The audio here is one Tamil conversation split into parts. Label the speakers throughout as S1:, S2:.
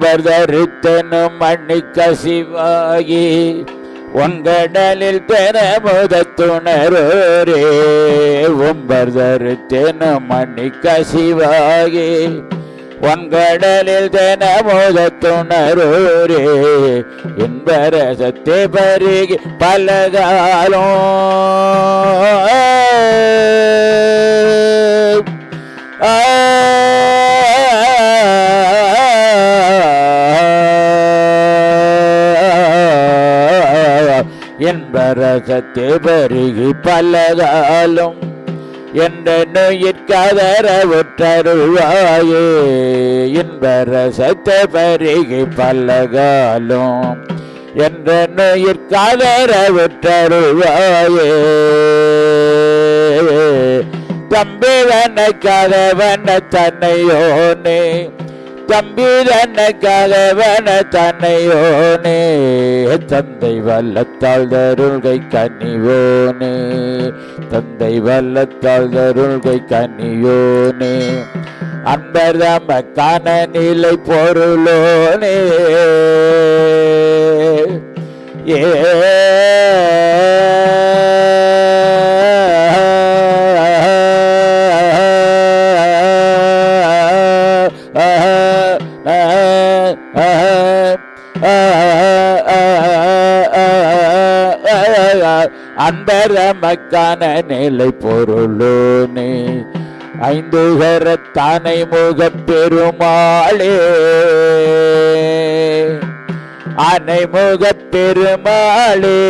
S1: உம்பர்தரித்தனும் மண்ணிக்க சிவாகி உங்கடலில் பெறமுத துணரோரே உம்பர் தரித்தனும் மண்ணிக்க சிவாகி ஒன்கடலில் தெனமுத துணரோரே இன்பரசத்தை பருகி பலகாலம் என்பரசத்து பருகி பலகாலம் என்ற நோயிற்கதர உற்றருள்வாயே இன்பரசத்தை பருகி பலகாலம் என்ற நோயிற்கதர உற்றருள்வாயே தம்பிதனக்காகவன தன்னையோனே தம்பிதனக்காகவன தன்னையோனே தந்தை வல்லத்தால் தருள்கை கனிவோனே தந்தை வல்லத்தால் தருள்கை கனியோனே. அன்பர் தமக்கான நிலை பொருளோனே. ஏ அன்பரமக்கான நிலை பொருளோனே ஐந்து கரத்தானை முக பெருமாளே அனைமுகப் பெருமாளே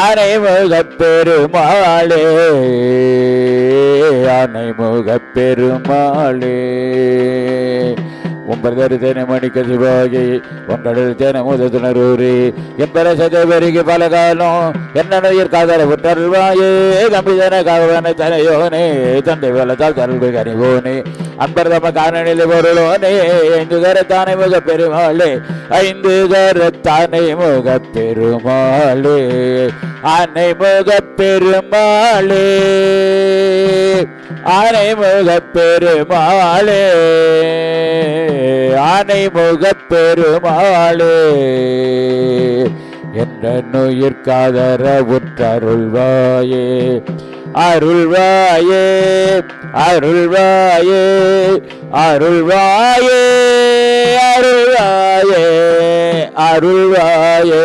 S1: அனைமுகப் பெருமாளே அனைமுகப் பெருமாளே ஒன்பது தேனை மணிக்க சிவாகி ஒன்றடல் தேன முதத்துணரூரி என்பர சதவரிக்கு பல காலம் என்னையர் காதல விட்டருள்வாயே கம்பிதன காவன தனையோனே தந்தை வளத்தால் தருள்கை கனிவோனே அன்பர் தம காணநிலை பொருளோனே ஐந்து கரத்தானை முக பெருமாளே ஐந்து கரத்தானை முக பெருமாளே அன்னை முக பெருமாளே ஆனை முக பெருமாளே ஆனை முக பெருமாளே என்ற நுயிர்காதர உற்றருள்வாயே. அருள்வாயே அருள்வாயே அருள்வாயே அருள்வாயே அருள்வாயே.